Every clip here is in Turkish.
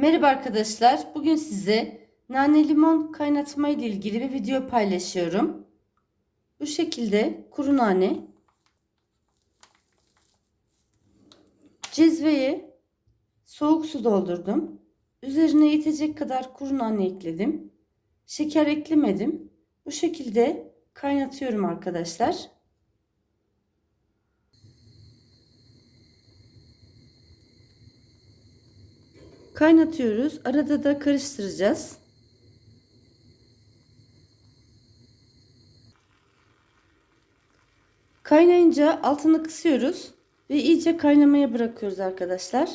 Merhaba arkadaşlar. Bugün size nane limon kaynatma ile ilgili bir video paylaşıyorum. Bu şekilde kuru nane, cezveye soğuk su doldurdum. Üzerine yetecek kadar kuru nane ekledim. Şeker eklemedim. Bu şekilde kaynatıyorum arkadaşlar. Kaynatıyoruz. Arada da karıştıracağız. Kaynayınca altını kısıyoruz ve iyice kaynamaya bırakıyoruz arkadaşlar.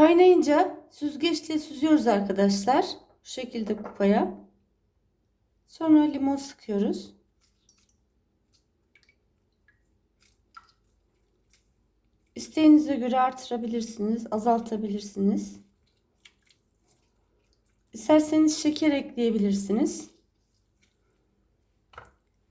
Kaynayınca süzgeçle süzüyoruz arkadaşlar. Bu şekilde kupaya. Sonra limon sıkıyoruz. İsteğinize göre artırabilirsiniz, azaltabilirsiniz. İsterseniz şeker ekleyebilirsiniz.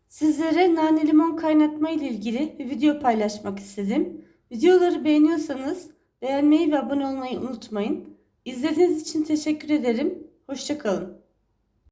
Sizlere nane limon kaynatma ile ilgili bir video paylaşmak istedim. Videoları beğeniyorsanız Beğenmeyi ve abone olmayı unutmayın. İzlediğiniz için teşekkür ederim. Hoşçakalın.